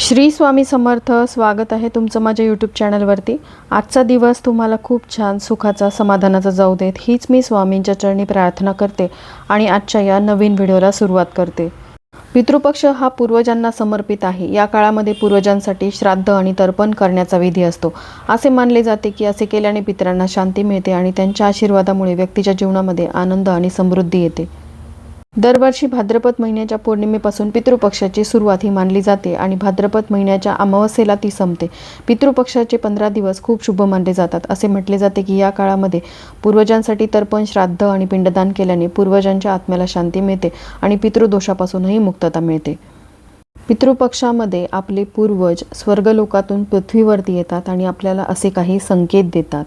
श्री स्वामी समर्थ स्वागत आहे तुमचं माझ्या यूट्यूब चॅनलवरती आजचा दिवस तुम्हाला खूप छान सुखाचा समाधानाचा जाऊ देत. हीच मी स्वामींच्या चरणी प्रार्थना करते आणि आजच्या या नवीन व्हिडिओला सुरुवात करते. पितृपक्ष हा पूर्वजांना समर्पित आहे. या काळामध्ये पूर्वजांसाठी श्राद्ध आणि तर्पण करण्याचा विधी असतो. असे मानले जाते की असे केल्याने पितरांना शांती मिळते आणि त्यांच्या आशीर्वादामुळे व्यक्तीच्या जीवनामध्ये आनंद आणि समृद्धी येते. दरवर्षी भाद्रपद महिन्याच्या पौर्णिमेपासून पितृपक्षाची सुरुवात ही मानली जाते आणि भाद्रपद महिन्याच्या अमावस्येला ती संपते. पितृपक्षाचे पंधरा दिवस खूप शुभ मानले जातात असे म्हटले जाते की या काळामध्ये पूर्वजांसाठी तर्पण श्राद्ध आणि पिंडदान केल्याने पूर्वजांच्या आत्म्याला शांती मिळते आणि पितृदोषापासूनही मुक्तता मिळते. पितृपक्षामध्ये आपले पूर्वज स्वर्गलोकातून पृथ्वीवरती येतात आणि आपल्याला असे काही संकेत देतात.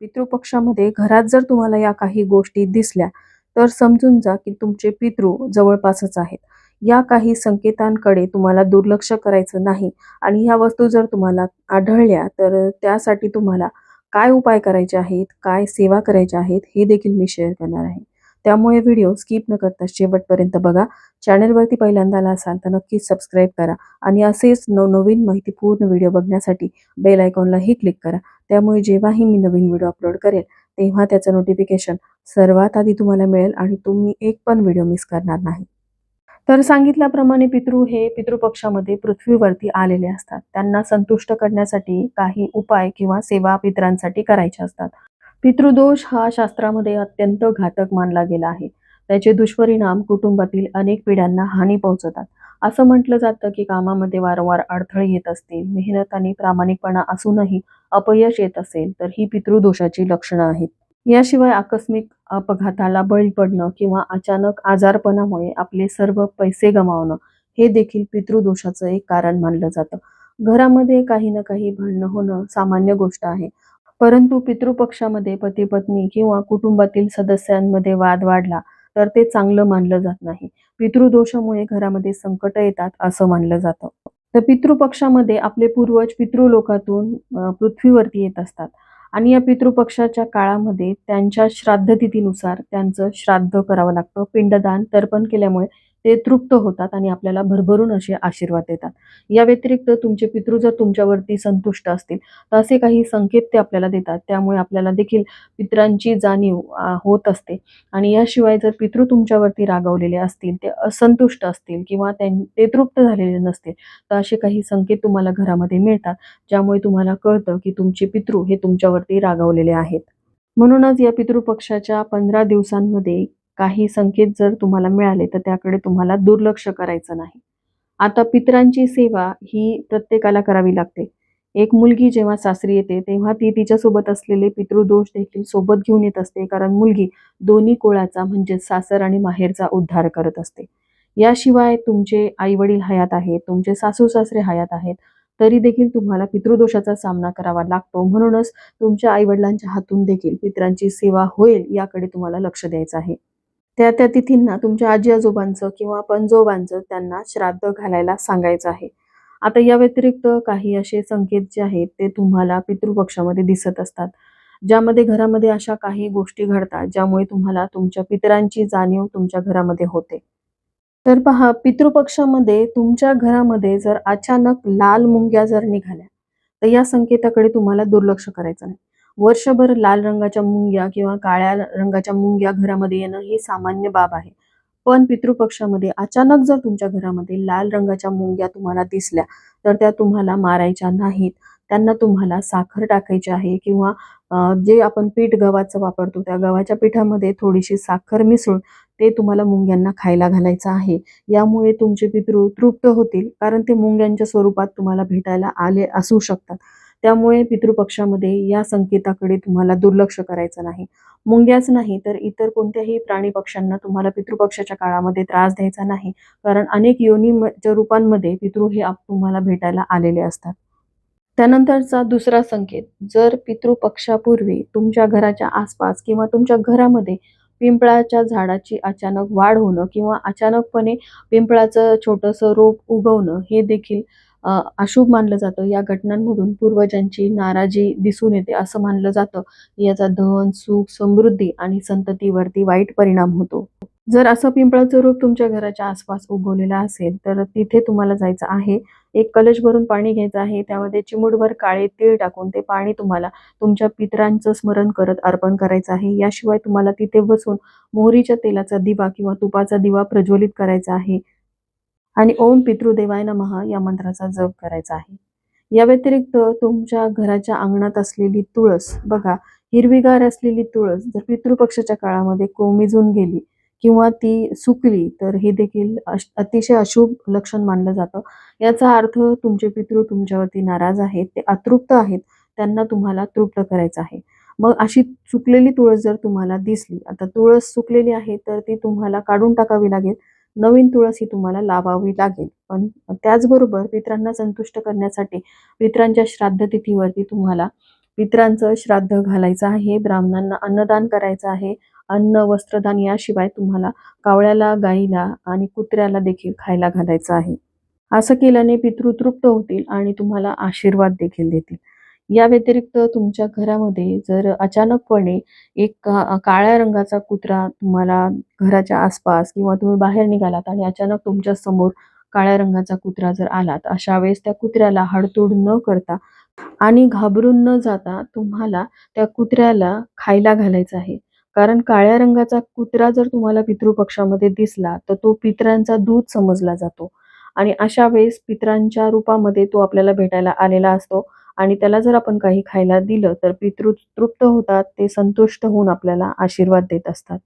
पितृपक्षामध्ये घरात जर तुम्हाला या काही गोष्टी दिसल्या तर समजून जा की तुमचे पितृ जवळपासच आहेत. या काही संकेतांकडे तुम्हाला दुर्लक्ष करायचं नाही आणि ह्या वस्तू जर तुम्हाला आढळल्या तर त्यासाठी तुम्हाला काय उपाय करायचे आहेत काय सेवा करायच्या आहेत हे देखील मी शेअर करणार आहे. त्यामुळे व्हिडिओ स्किप न करता शेवटपर्यंत बघा. चॅनलवरती पहिल्यांदा आला असाल तर नक्कीच सबस्क्राईब करा आणि असेच नवनवीन माहितीपूर्ण व्हिडिओ बघण्यासाठी बेल आयकॉनलाही क्लिक करा. त्यामुळे जेव्हाही मी नवीन व्हिडिओ अपलोड करेल तेव्हा त्याचं नोटिफिकेशन सर्वात आधी तुम्हाला मिळेल आणि तुम्ही एक पण व्हिडिओ मिस करणार नाही. तर सांगितल्याप्रमाणे पितृ हे पितृपक्षामध्ये पृथ्वीवरती आलेले असतात. त्यांना संतुष्ट करण्यासाठी काही उपाय किंवा सेवा पितरांसाठी करायच्या असतात. पितृदोष हा शास्त्रामध्ये अत्यंत घातक मानला गेला आहे. त्याचे दुष्परिणाम कुटुंबातील अनेक पिढ्यांना हानी पोहोचतात. असं म्हटलं जातं की कामामध्ये वारंवार अडथळे येत असतील. मेहनत आणि प्रामाणिकपणा असूनही अपयश येत असेल तर ही पितृदोषाची लक्षणं आहेत. याशिवाय आकस्मिक अपघाताला बळी पडणं किंवा अचानक आजारपणामुळे आपले सर्व पैसे गमावणं हे देखील पितृदोषाचं एक कारण मानलं जातं. घरामध्ये काही ना काही भांडणं होणं सामान्य गोष्ट आहे. परंतु पितृपक्षामध्ये पती पत्नी किंवा कुटुंबातील सदस्यांमध्ये वाद वाढला तर ते चांगलं मानलं जात नाही. पितृदोषामुळे घरामध्ये संकट येतात असं मानलं जातं. तर पितृपक्षामध्ये आपले पूर्वज पितृलोकातून पृथ्वीवरती येत असतात. आणि या पितृपक्षाच्या काळामध्ये त्यांच्या श्राद्धतिथीनुसार त्यांचं श्राद्ध करावं लागतं. पिंडदान तर्पण केल्यामुळे ते तृप्त होतात आणि आपल्याला भरभरून असे आशीर्वाद देतात. या व्यतिरिक्त तुमचे पितृ जर तुमच्यावरती संतुष्ट असतील तर असे काही संकेत ते आपल्याला देतात. त्यामुळे आपल्याला देखील पितरांची जाणीव होत असते. आणि याशिवाय जर पितृ तुमच्यावरती रागावलेले असतील ते असंतुष्ट असतील किंवा त्यां ते तृप्त झालेले नसतील तर असे काही संकेत तुम्हाला घरामध्ये मिळतात ज्यामुळे तुम्हाला कळतं की तुमचे पितृ हे तुमच्यावरती रागावलेले आहेत. म्हणूनच या पितृपक्षाच्या पंधरा दिवसांमध्ये काही संकेत जर तुम्हाला मिळाले तर त्याकडे तुम्हाला दुर्लक्ष करायचं नाही. आता पितरांची सेवा ही प्रत्येकाला करावी लागते. एक मुलगी जेव्हा सासरी येते तेव्हा ती तिच्यासोबत असलेले पितृदोष देखील सोबत घेऊन येत असते कारण मुलगी दोन्ही कोळाचा म्हणजे सासर आणि माहेरचा उद्धार करत असते. याशिवाय तुमचे आई वडील हयात आहेत तुमचे सासू सासरे हयात आहेत तरी देखील तुम्हाला पितृदोषाचा सामना करावा लागतो. म्हणूनच तुमच्या आई वडिलांच्या हातून देखील पितरांची सेवा होईल याकडे तुम्हाला लक्ष द्यायचं आहे. त्या त्या तिथींना तुमच्या आजी आजोबांचं किंवा पणजोबांचं त्यांना श्राद्ध घालायला सांगायचं आहे. आता या व्यतिरिक्त काही असे संकेत जे आहेत ते तुम्हाला पितृपक्षामध्ये दिसत असतात. ज्यामध्ये घरामध्ये अशा काही गोष्टी घडतात ज्यामुळे तुम्हाला तुमच्या पितरांची जाणीव तुमच्या घरामध्ये होते. तर पहा पितृपक्षामध्ये तुमच्या घरामध्ये जर अचानक लाल मुंग्या जर निघाल्या तर या संकेताकडे तुम्हाला दुर्लक्ष करायचं नाही. वर्षभर लाल रंगाच्या मुंग्या किंवा काळ्या रंगाच्या मुंग्या घरामध्ये येणं ही सामान्य बाब आहे. पण पितृपक्षामध्ये अचानक जर तुमच्या घरामध्ये लाल रंगाच्या मुंग्या तुम्हाला दिसल्या तर त्या तुम्हाला मारायच्या नाहीत. त्यांना तुम्हाला साखर टाकायची आहे किंवा जे आपण पीठ गव्हाचं वापरतो त्या गव्हाच्या पिठामध्ये थोडीशी साखर मिसळून ते तुम्हाला मुंग्यांना खायला घालायचं आहे. यामुळे तुमचे पितृ तृप्त होतील कारण ते मुंग्यांच्या स्वरूपात तुम्हाला भेटायला आले असू शकतात. त्यामुळे पितृपक्षामध्ये या संकेताकडे तुम्हाला दुर्लक्ष करायचं नाही. मुंग्याच नाही तर इतर कोणत्याही प्राणी पक्ष्यांना तुम्हाला पितृपक्षाच्या काळामध्ये त्रास द्यायचा नाही. कारण अनेक योनीच्या रूपांमध्ये पितृ हे तुम्हाला भेटायला आलेले असतात. त्यानंतरचा दुसरा संकेत जर पितृपक्षापूर्वी तुमच्या घराच्या आसपास किंवा तुमच्या घरामध्ये पिंपळाच्या झाडाची अचानक वाढ होणं किंवा अचानकपणे पिंपळाचं छोटंसं रोप उगवणं हे देखील अशुभ मानलं जातं. या घटनांमधून पूर्वजांची नाराजी दिसून येते असं मानलं जातं. याचा धन सुख समृद्धी आणि संततीवरती वाईट परिणाम होतो. जर असं पिंपळाचं रोग तुमच्या घराच्या आसपास उगवलेलं असेल तर तिथे तुम्हाला जायचं आहे. एक कलश भरून पाणी घ्यायचं आहे. त्यामध्ये चिमूटभर काळे तीळ टाकून ते पाणी तुम्हाला तुमच्या पितरांचं स्मरण करत अर्पण करायचं आहे. याशिवाय तुम्हाला तिथे बसून मोहरीच्या तेलाचा दिवा किंवा तुपाचा दिवा प्रज्वलित करायचा आहे. आणि ओम पितृदेवाय नमः या मंत्राचा जप करायचा आहे. या व्यतिरिक्त तुमच्या घराच्या अंगणात असलेली तुळस बघा हिरवीगार असलेली तुळस जर पितृपक्षाच्या काळामध्ये कोमिजून गेली किंवा ती सुकली तर हे देखील अश- अतिशय अशुभ लक्षण मानलं जातं. याचा अर्थ तुमचे पितृ तुमच्यावरती नाराज आहेत ते अतृप्त आहेत त्यांना तुम्हाला तृप्त करायचं आहे. मग अशी सुकलेली तुळस जर तुम्हाला दिसली आता तुळस सुकलेली आहे तर ती तुम्हाला काढून टाकावी लागेल. नवीन तुळस ही तुम्हाला लावावी लागेल. पण त्याचबरोबर पित्रांना संतुष्ट करण्यासाठी पित्रांच्या श्राद्ध तिथीवरती तुम्हाला पित्रांचं श्राद्ध घालायचं आहे ब्राह्मणांना अन्नदान करायचं आहे अन्न वस्त्रदान याशिवाय तुम्हाला कावळ्याला गाईला आणि कुत्र्याला देखील खायला घालायचं आहे. असं केल्याने पितृ तृप्त होतील आणि तुम्हाला आशीर्वाद देखील देतील. या व्यतिरिक्त तुमच्या घरामध्ये जर अचानकपणे एक काळ्या रंगाचा कुत्रा तुम्हाला घराच्या आसपास किंवा तुम्ही बाहेर निघालात आणि अचानक तुमच्यासमोर काळ्या रंगाचा कुत्रा जर आला तर अशा वेळेस त्या कुत्र्याला हडतोड न करता आणि घाबरून न जाता तुम्हाला त्या कुत्र्याला खायला घालायचं आहे. कारण काळ्या रंगाचा कुत्रा जर तुम्हाला पितृपक्षामध्ये दिसला तर तो पितरांचा दूध समजला जातो. आणि अशा वेळेस पितरांच्या रूपामध्ये तो आपल्याला भेटायला आलेला असतो. आणि त्याला जर आपण काही खायला दिलं तर पितृ तृप्त होतात ते संतुष्ट होऊन आपल्याला आशीर्वाद देत असतात.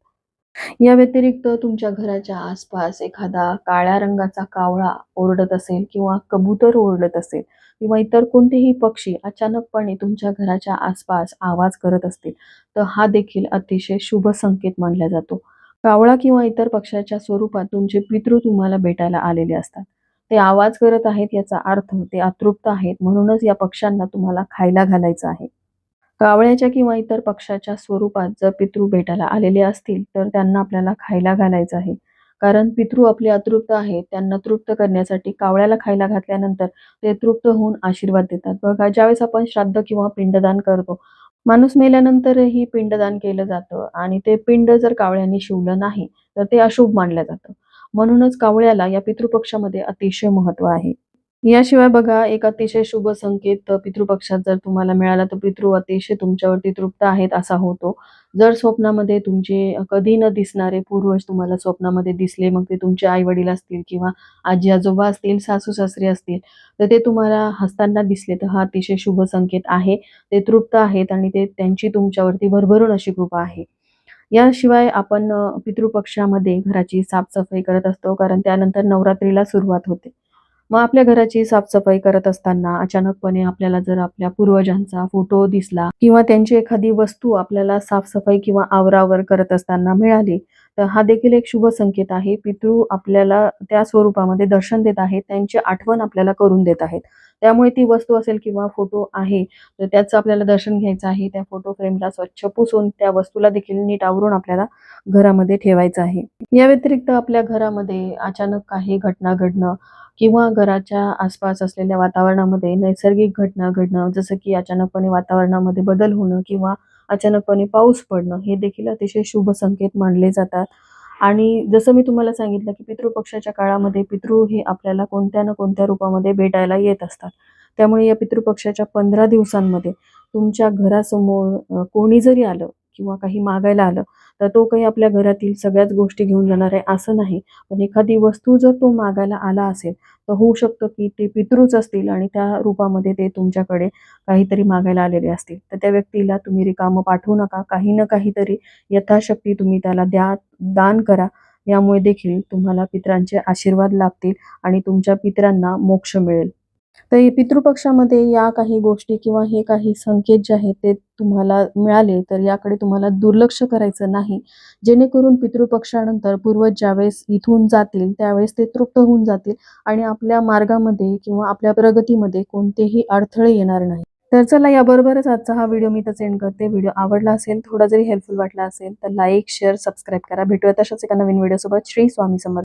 या व्यतिरिक्त तुमच्या घराच्या आसपास एखादा काळ्या रंगाचा कावळा ओरडत असेल किंवा कबूतर ओरडत असेल किंवा इतर कोणतेही पक्षी अचानकपणे तुमच्या घराच्या आसपास आवाज करत असतील तर हा देखील अतिशय शुभ संकेत मानला जातो. कावळा किंवा इतर पक्ष्याच्या स्वरूपात तुमचे पितृ तुम्हाला भेटायला आलेले असतात. ते आवाज करत आहेत याचा अर्थ ते अतृप्त आहेत म्हणूनच या पक्ष्यांना तुम्हाला खायला घालायचं आहे. कावळ्याच्या किंवा इतर पक्षाच्या स्वरूपात जर पितृ भेटायला आलेले असतील तर त्यांना आपल्याला खायला घालायचं आहे. कारण पितृ आपले अतृप्त आहेत त्यांना तृप्त करण्यासाठी कावळ्याला खायला घातल्यानंतर ते तृप्त होऊन आशीर्वाद देतात. बघा ज्यावेळेस आपण श्राद्ध किंवा पिंडदान करतो माणूस मेल्यानंतरही पिंडदान केलं जातं आणि ते पिंड जर कावळ्याने शिवलं नाही तर ते अशुभ मानलं जातं. म्हणूनच कावळ्याला या पितृपक्षामध्ये अतिशय महत्त्व आहे. याशिवाय बघा एक अतिशय शुभ संकेत पितृपक्षात जर तुम्हाला मिळाला तर पितृ अतिशय तुमच्यावरती तृप्त आहेत असा होतो. जर स्वप्नामध्ये तुमचे कधी न दिसणारे पूर्वज तुम्हाला स्वप्नामध्ये दिसले मग ते तुमचे आई वडील असतील किंवा आजी आजोबा असतील सासू सासरे असतील तर ते तुम्हाला हसताना दिसले तर हा अतिशय शुभ संकेत आहे. ते तृप्त आहेत आणि ते त्यांची तुमच्यावरती भरभरून अशी कृपा आहे. याशिवाय आपण पितृपक्षामध्ये घराची साफसफाई करत असतो कारण त्यानंतर नवरात्रीला सुरुवात होते. मग आपल्या घराची साफसफाई करत असताना अचानकपणे आपल्याला जर आपल्या पूर्वजांचा फोटो दिसला किंवा त्यांची एखादी वस्तू आपल्याला साफसफाई किंवा आवरावर करत असताना मिळाली तर हा देखील एक शुभ संकेत आहे. पितृ आपल्याला त्या स्वरूपामध्ये दर्शन देत आहेत. त्यांची आठवण आपल्याला करून देत आहेत. त्यामुळे ती वस्तू असेल किंवा फोटो आहे तर त्याचं आपल्याला दर्शन घ्यायचं आहे. त्या फोटो फ्रेमला स्वच्छ पुसून त्या वस्तूला देखील नीट आवरून आपल्याला घरामध्ये ठेवायचं आहे. या व्यतिरिक्त आपल्या घरामध्ये अचानक काही घटना घडणं किंवा घराच्या आसपास असलेल्या वातावरणामध्ये नैसर्गिक घटना घडणं जसं की अचानकपणे वातावरणामध्ये बदल होणं किंवा अचानकपणे पाऊस पडणं हे देखील अतिशय शुभ संकेत मानले जातात. आणि जसं मी तुम्हाला सांगितलं की पितृपक्षाच्या काळामध्ये पितृ हे आपल्याला कोणत्या ना कोणत्या रूपामध्ये भेटायला येत असतात. त्यामुळे या पितृपक्षाच्या पंधरा दिवसांमध्ये तुमच्या घरासमोर कोणी जरी आलं किंवा काही मागायला आलं तर तो काही आपल्या घरातील सगळ्याच गोष्टी घेऊन जाणार आहे असं नाही. पण एखादी वस्तू जर तो मागायला आला असेल तर होऊ शकतं की ते पितृच असतील आणि त्या रूपामध्ये ते तुमच्याकडे काहीतरी मागायला आलेले असतील. तर त्या व्यक्तीला तुम्ही रिकामं पाठवू नका. काही ना काहीतरी यथाशक्ती तुम्ही त्याला द्या दान करा. यामुळे देखील तुम्हाला पितरांचे आशीर्वाद लाभतील आणि तुमच्या पितरांना मोक्ष मिळेल. तर पितृपक्षामध्ये या काही गोष्टी किंवा हे काही संकेत जे आहेत ते तुम्हाला मिळाले तर याकडे तुम्हाला दुर्लक्ष करायचं नाही. जेणेकरून पितृपक्षानंतर पूर्वज ज्यावेळेस इथून जातील त्यावेळेस ते तृप्त होऊन जातील आणि आपल्या मार्गामध्ये किंवा आपल्या प्रगतीमध्ये कोणतेही अडथळे येणार नाही तर चला याबरोबरच आजचा हा व्हिडिओ मी तर सेंड करते. व्हिडिओ आवडला असेल थोडा जरी हेल्पफुल वाटला असेल तर लाईक शेअर सबस्क्राईब करा. भेटूया तशाच एका नवीन व्हिडिओसोबत. श्री स्वामी समर्थ.